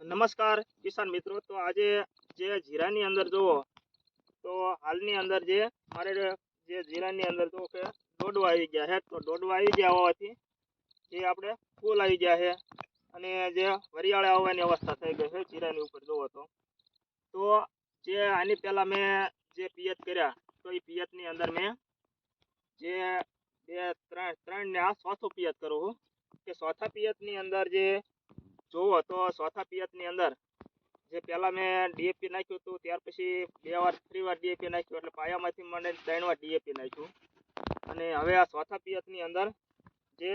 નમસ્કાર, કિસાન મિત્રો. તો આજે જે જીરાની અંદર જુઓ, તો હાલની અંદર જે મારે જે જીરાની અંદર જુઓ કે દોડવા આવી ગયા છે. તો દોડવા આવી ગયા હોવાથી જે આપણે ફૂલ આવી ગયા છે અને જે વરિયાળે આવવાની અવસ્થા થઈ ગઈ છે જીરાની ઉપર જુઓ તો. તો જે આની પહેલાં મેં જે પિયત કર્યા, તો એ પિયતની અંદર મેં જે બે, ત્રણ ત્રણ ને આ ચોથું પિયત કરું છું. કે ચોથા પિયતની અંદર જે જોવો તો ચોથા પિયતની અંદર જે પહેલાં મેં ડીએપી નાખ્યું હતું, ત્યાર પછી બે વાર, ત્રણ વાર ડીએપી નાખ્યું એટલે પાયામાંથી મને ત્રણ વાર ડીએપી નાખ્યું. અને હવે આ ચોથા પિયતની અંદર જે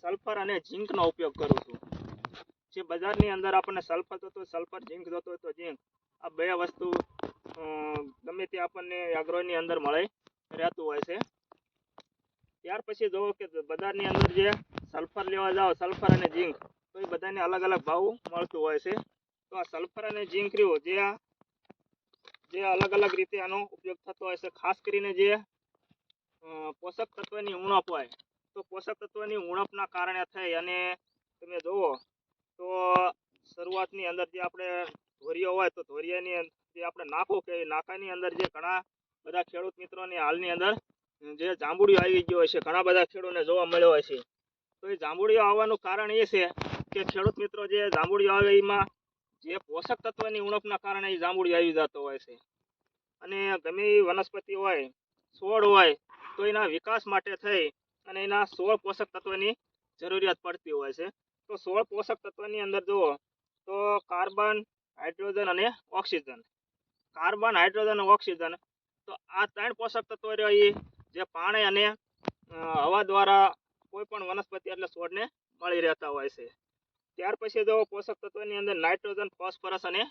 સલ્ફર અને ઝીંકનો ઉપયોગ કરું છું. જે બજારની અંદર આપણને સલ્ફર જોતો સલ્ફર, ઝીંક જોતો હોય તો ઝીંક. આ બે વસ્તુ ગમે તે આપણને એગ્રોની અંદર મળે, રહેતું હોય છે. ત્યાર પછી જોવો કે બજારની અંદર જે સલ્ફર લેવા જાઓ, સલ્ફર અને ઝીંક. તો એ બધાને અલગ અલગ ભાવ મળતું હોય છે. તો આ સલ્ફર અને ઝીંક રહ્યું, જે આ, જે અલગ અલગ રીતે આનો ઉપયોગ થતો હોય છે. ખાસ કરીને જે પોષક તત્વની ઉણપ હોય. તો પોષક તત્વની ઉણપના કારણે થઈ અને તમે જુઓ તો શરૂઆતની અંદર જે આપણે ધોરિયો હોય તો ધોરિયાની જે આપણે નાખો કે નાકાની અંદર જે ઘણા બધા ખેડૂત મિત્રોની હાલની અંદર જે જાંબુડીઓ આવી ગયો છે. ઘણા બધા ખેડૂતોને જોવા મળ્યો હોય છે. તો એ જાંબુડીઓ આવવાનું કારણ એ છે કે ખેડૂત મિત્રો જે જાંબુડીઓ આવે એમાં જે પોષક તત્વની ઉણપના કારણે એ જાંબુડી આવી જતો હોય છે. અને ગમે એ વનસ્પતિ હોય, છોડ હોય, તો એના વિકાસ માટે થઈ અને એના સોળ પોષક તત્વની જરૂરિયાત પડતી હોય છે. તો સોળ પોષક તત્વની અંદર જુઓ, તો કાર્બન, હાઇડ્રોજન અને ઓક્સિજન. કાર્બન, હાઇડ્રોજન અને ઓક્સિજન, તો આ ત્રણ પોષક તત્વો રહ્યો એ, જે પાણી અને હવા દ્વારા કોઈ પણ વનસ્પતિ એટલે છોડને મળી રહેતા હોય છે. ત્યાર પછી જો પોષક તત્વની અંદર નાઇટ્રોજન, ફોસ્ફરસ અને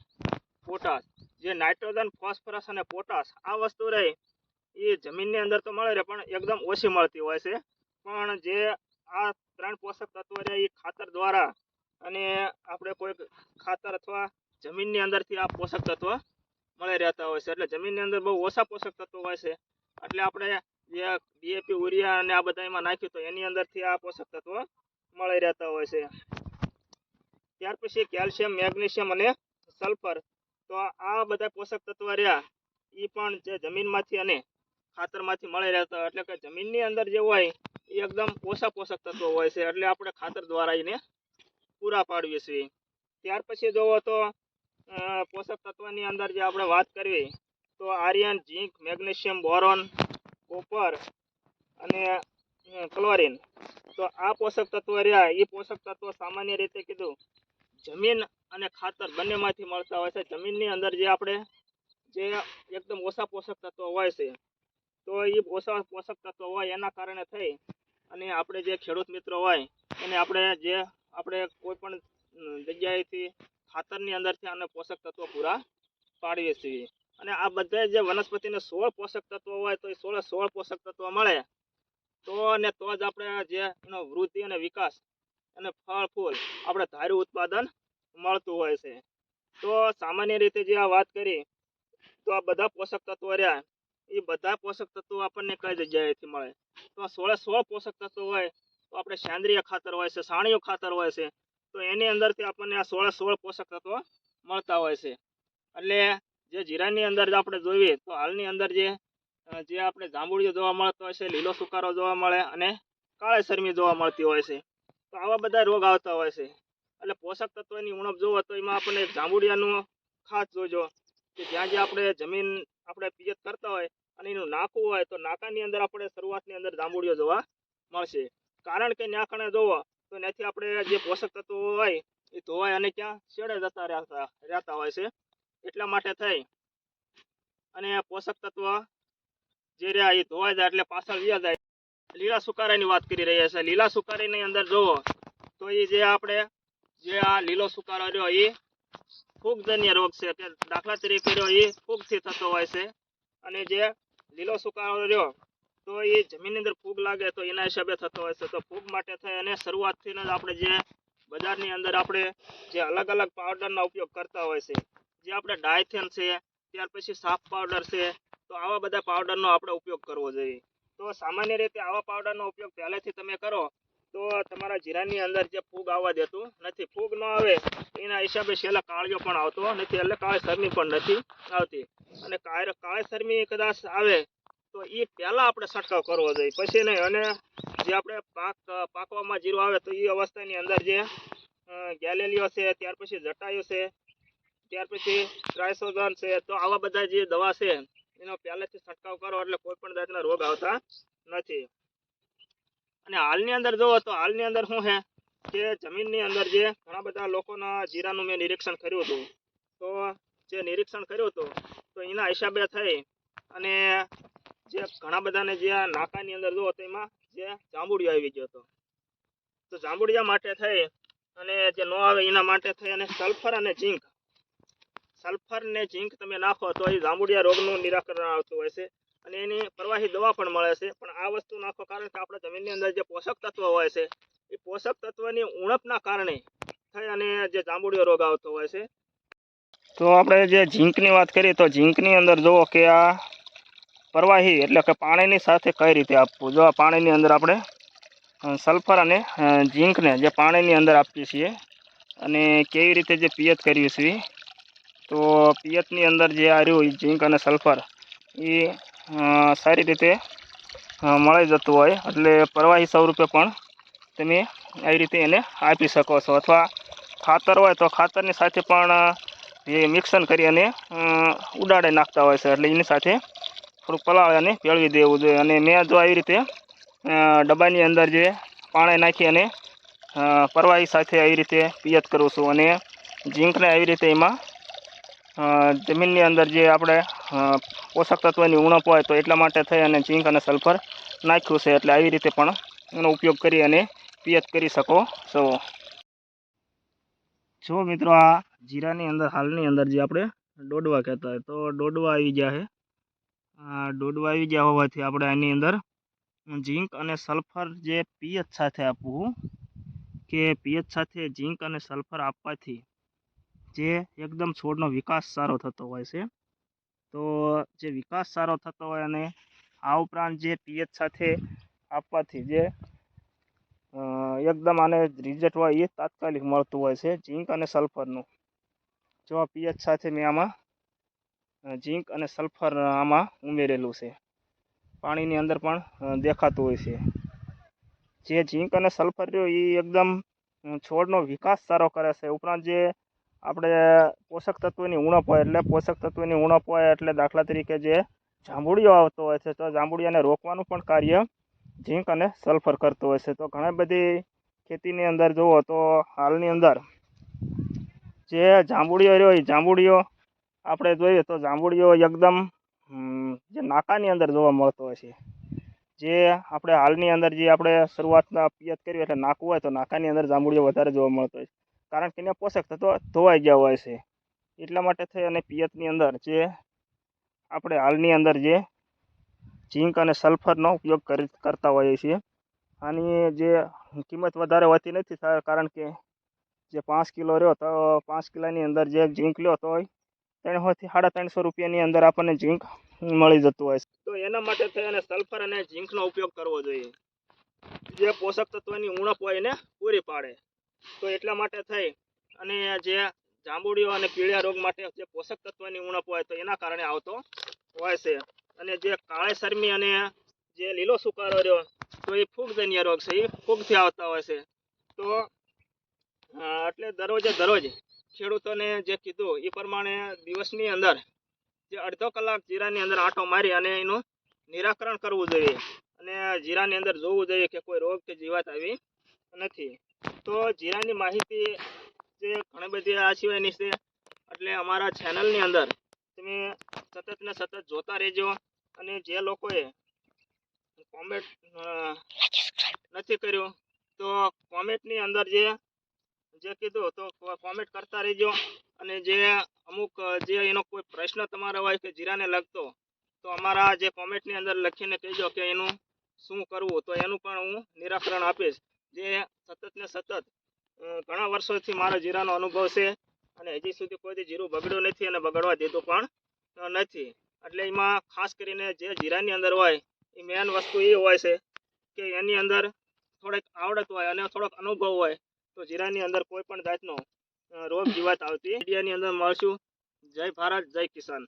પોટાશ. જે નાઇટ્રોજન, ફોસ્ફરસ અને પોટાશ આ વસ્તુ રહી એ જમીનની અંદર તો મળે રહે, પણ એકદમ ઓછી મળતી હોય છે. પણ જે આ ત્રણ પોષક તત્વો રહે એ ખાતર દ્વારા અને આપણે કોઈક ખાતર અથવા જમીનની અંદરથી આ પોષક તત્વ મળી રહેતા હોય છે. એટલે જમીનની અંદર બહુ ઓછા પોષક તત્વો હોય છે. એટલે આપણે જે ડીએપી યુરિયા અને આ બધા એમાં નાખ્યું તો એની અંદરથી આ પોષક તત્વો મળી રહેતા હોય છે. ત્યાર પછી કેલ્શિયમ મેગ્નેશિયમ અને સલ્ફર તો આ બધા પોષક તત્વો રહ્યા. એ પણ જે જમીનમાંથી અને ખાતરમાંથી મળી રહેતા. એટલે કે જમીનની અંદર જે હોય એ એકદમ ઓછા પોષક તત્વો હોય છે. એટલે આપણે ખાતર દ્વારા એને પૂરા પાડવીએ છીએ. ત્યાર પછી જોવો તો પોષક તત્વની અંદર જે આપણે વાત કરવી, તો iron zinc, magnesium, boron, copper અને ક્લોરિન. તો આ પોષક તત્વો રહ્યા. એ પોષક તત્વો સામાન્ય રીતે કીધું જમીન અને ખાતર બંનેમાંથી મળતા હોય છે. જમીનની અંદર જે આપણે જે એકદમ ઓછા પોષક તત્વો હોય છે, તો એ ઓછા પોષક તત્વો હોય એના કારણે થઈ અને આપણે જે ખેડૂત મિત્રો હોય એને આપણે જે આપણે કોઈ પણ જગ્યાએથી ખાતરની અંદરથી આને પોષક તત્વો પૂરા પાડીએ છીએ. અને આ બધા જે વનસ્પતિને સોળ પોષક તત્વો હોય તો એ સોળે સોળ પોષક તત્વો મળે. તો ને તો જ આપણે જે એનો વૃદ્ધિ અને વિકાસ અને ફળ, ફૂલ આપણે ધાર્યું ઉત્પાદન મળતું હોય છે. તો સામાન્ય રીતે જે આ વાત કરી, તો આ બધા પોષક તત્વો રહ્યા. એ બધા પોષક તત્વો આપણને કઈ જગ્યાએથી મળે? તો સોળે સોળ પોષક તત્વો હોય, તો આપણે સેન્દ્રિય ખાતર હોય છે સાણિયું ખાતર હોય છે, તો એની અંદરથી આપણને આ સોળે સોળ પોષક તત્વો મળતા હોય છે. એટલે જે જીરાની અંદર આપણે જોઈએ, તો હાલની અંદર જે જે આપણે જાંબુડિયો જોવા મળતો હોય છે, લીલો સુકારો જોવા મળે અને કાળી શરમી જોવા મળતી હોય છે. તો આવા બધા રોગ આવતા હોય છે. એટલે પોષક તત્વની ઉણપ જોવો તો એમાં આપણને એક જાંબુડિયાનું ખાસ જોજો, કે જ્યાં જ્યાં આપણે જમીન આપણે પિયત કરતા હોય અને એનું નાકું હોય તો નાકાની અંદર આપણે શરૂઆતની અંદર જાંબુડિયો જોવા મળશે. કારણ કે નાકણે જોવો તો ત્યાંથી આપણે જે પોષક તત્વો હોય એ ધોવાય અને ક્યાં છેડે જતા રહેતા રહેતા હોય છે. એટલા માટે થઈ. અને પોષક તત્વ જે રહ્યા એ ધોવાઈ જાય એટલે પાછળ વ્યા જાય. લીલા સુકારાની વાત કરી રહ્યા છે. લીલા સુકારીની અંદર જુઓ, તો એ જે આપણે જે આ લીલો સુકારો રહ્યો એ ફૂગજન્ય રોગ છે. કે દાખલા તરીકે રહ્યો એ ફૂગથી થતો હોય છે. અને જે લીલો સુકારો રહ્યો, તો એ જમીનની અંદર ફૂગ લાગે, તો એના હિસાબે થતો હોય છે. તો ફૂગ માટે થઈ અને શરૂઆતથી જ આપણે જે બજારની અંદર આપણે જે અલગ અલગ પાવડરનો ઉપયોગ કરતા હોય છે. જે આપણે ડાયથેન છે, ત્યાર પછી સાફ પાવડર છે, તો આવા બધા પાવડરનો આપણે ઉપયોગ કરવો જોઈએ. તો સામાન્ય રીતે આવા પાવડરનો ઉપયોગ પહેલેથી તમે કરો. તો તમારા જીરાની અંદર જે ફૂગ આવવા દેતું નથી. ફૂગ ન આવે, એના હિસાબે છેલ્લા કાળિયો પણ આવતો નથી. એટલે કાળી શરમી પણ નથી આવતી. અને કાળ- શરમી કદાચ આવે, તો એ પહેલાં આપણે છંટકાવ કરવો જોઈએ. પછી નહીં, અને જે આપણે પાક, પાકવામાં જીરું આવે, તો એ અવસ્થાની અંદર જે ગેલેલીઓ છે, ત્યાર પછી જટાયુ છે, ત્યાર પછી ટ્રાયસોગન છે, તો આવા બધા જે દવા છે એનો પહેલેથી છંટકાવ કરો એટલે કોઈ પણ જાતના રોગ આવતા નથી. અને હાલની અંદર જુઓ તો હાલની અંદર શું છે? કે જમીનની અંદર જે ઘણા બધા લોકોના જીરાનું મેં નિરીક્ષણ કર્યું હતું. તો જે નિરીક્ષણ કર્યું હતું, તો એના હિસાબે થઈ અને જે ઘણા બધાને જે નાકાની અંદર જુઓ તો એમાં જે જાંબુડિયો આવી ગયો હતો. તો જાંબુડિયા માટે થઈ અને જે ન આવે એના માટે થઈ અને સલ્ફર અને ઝીંક સલ્ફર ને ઝીંક તમે નાખો તો એ જાંબુડિયા રોગનું નિરાકરણ આવતું હોય છે. અને એની પ્રવાહી દવા પણ મળે છે. પણ આ વસ્તુ નાખો કારણ કે આપણે જમીનની અંદર જે પોષક તત્વો હોય છે, એ પોષક તત્વની ઉણપના કારણે થઈ અને જે જાંબુડિયો રોગ આવતો હોય છે. તો આપણે જે ઝીંકની વાત કરીએ તો ઝીંકની અંદર જુઓ કે આ પ્રવાહી એટલે કે પાણીની સાથે કઈ રીતે આપવું? જો આ પાણીની અંદર આપણે સલ્ફર અને ઝીંકને જે પાણીની અંદર આપીએ છીએ અને કેવી રીતે જે પિયત કરીએ છીએ તો પિયતની અંદર જે આ રહ્યું, ઈ ઝીંક અને સલ્ફર એ સારી રીતે મળી જતું હોય. એટલે પ્રવાહી સ્વરૂપે પણ તમે આવી રીતે એને આપી શકો છો. અથવા ખાતર હોય તો ખાતરની સાથે પણ, એ મિક્સન કરી અને ઉડાડી નાખતા હોય છે. એટલે એની સાથે થોડુંક પલાળી અને પેળવી દેવું જોઈએ. અને મેં જો આવી રીતે ડબ્બાની અંદર જે પાણી નાખી અને પરવાહી સાથે આવી રીતે પિયત કરું છું. અને ઝીંકને આવી રીતે એમાં જમીનની અંદર જે આપણે પોષક તત્વની ઉણપ હોય તો એટલા માટે થઈ અને ઝીંક અને સલ્ફર નાખ્યું છે એટલે આવી રીતે પણ એનો ઉપયોગ કરી અને પિયત કરી શકો છો. જો મિત્રો આ જીરાની અંદર, હાલની અંદર જે આપણે ડોડવા કહેતા હોય, તો ડોડવા આવી ગયા છે. ડોડવા આવી ગયા હોવાથી આપણે આની અંદર ઝીંક અને સલ્ફર જે પિયત સાથે આપવું, કે પિયત સાથે ઝીંક અને સલ્ફર આપવાથી જે એકદમ છોડનો વિકાસ સારો થતો હોય છે. તો જે વિકાસ સારો થતો હોય અને આ ઉપરાંત જે પીએચ સાથે આપવાથી જે એકદમ આને રિઝલ્ટ હોય એ તાત્કાલિક મળતું હોય છે ઝીંક અને સલ્ફરનું જો આ પીએચ સાથે મેં આમાં ઝીંક અને સલ્ફર આમાં ઉમેરેલું છે. પાણીની અંદર પણ દેખાતું હોય છે. જે ઝીંક અને સલ્ફર રહ્યો એ એકદમ છોડનો વિકાસ સારો કરે છે. ઉપરાંત જે આપણે પોષક તત્વોની ઉણપ હોય એટલે પોષક તત્વોની ઉણપ હોય એટલે દાખલા તરીકે જે જાંબુડિયો આવતો હોય છે, તો જાંબુડિયાને રોકવાનું પણ કાર્ય ઝીંક અને સલ્ફર કરતું હોય છે. તો ઘણી બધી ખેતીની અંદર જુઓ તો હાલની અંદર જે જાંબુડિયો રહ્યો એ જાંબુડિયો આપણે જોઈએ તો જાંબુડિયો એકદમ જે નાકાની અંદર જોવા મળતો હોય છે. જે આપણે હાલની અંદર જે આપણે શરૂઆતના પિયત કરી એટલે નાકું હોય તો નાકાની અંદર જાંબુડિયો વધારે જોવા મળતો હોય છે. કારણ કે એને પોષક તત્વો ધોવાઈ ગયા હોય છે. એટલા માટે થઈ અને પિયતની અંદર જે આપણે હાલની અંદર જે ઝીંક અને સલ્ફરનો ઉપયોગ કરી કરતા હોઈએ છીએ. આની જે કિંમત વધારે હોતી નથી કારણ કે જે પાંચ કિલો રહ્યો તો પાંચ કિલોની અંદર જે ઝીંક લ્યો તો ત્રણસોથી સાડા ત્રણસો રૂપિયાની અંદર આપણને ઝીંક મળી જતું હોય છે. તો એના માટે થઈ અને સલ્ફર અને ઝીંકનો ઉપયોગ કરવો જોઈએ. જે પોષક તત્વની ઉણપ હોય એને પૂરી પાડે. તો એટલા માટે થઈ. અને જે જાંબુડીઓ અને પીળિયા રોગ માટે જે પોષક તત્વની ઉણપ હોય તો એના કારણે આવતો હોય છે. અને જે કાળી અને જે લીલો સુકારો રહ્યો તો એ ફૂગજન્ય રોગ છે. એ ફૂગથી આવતા હોય છે. તો એટલે દરરોજે દરરોજ ખેડૂતોને જે કીધું એ પ્રમાણે દિવસની અંદર જે અડધો કલાક જીરાની અંદર આંટો મારી અને એનું નિરાકરણ કરવું જોઈએ. અને જીરાની અંદર જોવું જોઈએ કે કોઈ રોગ કે જીવાત આવી નથી. તો જીરાની માહિતી જે ઘણી બધી આ સિવાયની છે, એટલે અમારા ચેનલની અંદર તમે સતત ને સતત જોતા રહેજો અને જે લોકોએ કોમેન્ટ નથી કર્યું, તો કોમેન્ટની અંદર જે જે કીધું તો કોમેન્ટ કરતા રહેજો અને જે અમુક, જે એનો કોઈ પ્રશ્ન તમારો હોય કે જીરાને લગતો, તો અમારા જે કોમેન્ટની અંદર લખીને કહેજો કે એનું શું કરવું, તો એનું પણ હું નિરાકરણ આપીશ. જે સતત ને સતત ઘણા વર્ષોથી મારો જીરાનો અનુભવ છે અને હજી સુધી કોઈ જીરું બગડ્યું નથી અને બગડવા દીધું પણ નથી. એટલે એમાં ખાસ કરીને જે જીરાની અંદર હોય, એ મેન વસ્તુ એ હોય છે કે એની અંદર થોડીક આવડત હોય અને થોડોક અનુભવ હોય, તો જીરાની અંદર કોઈ પણ જાતનો રોગ જીવાત આવતી. વિડીયોની અંદર મળશું. જય ભારત, જય કિસાન.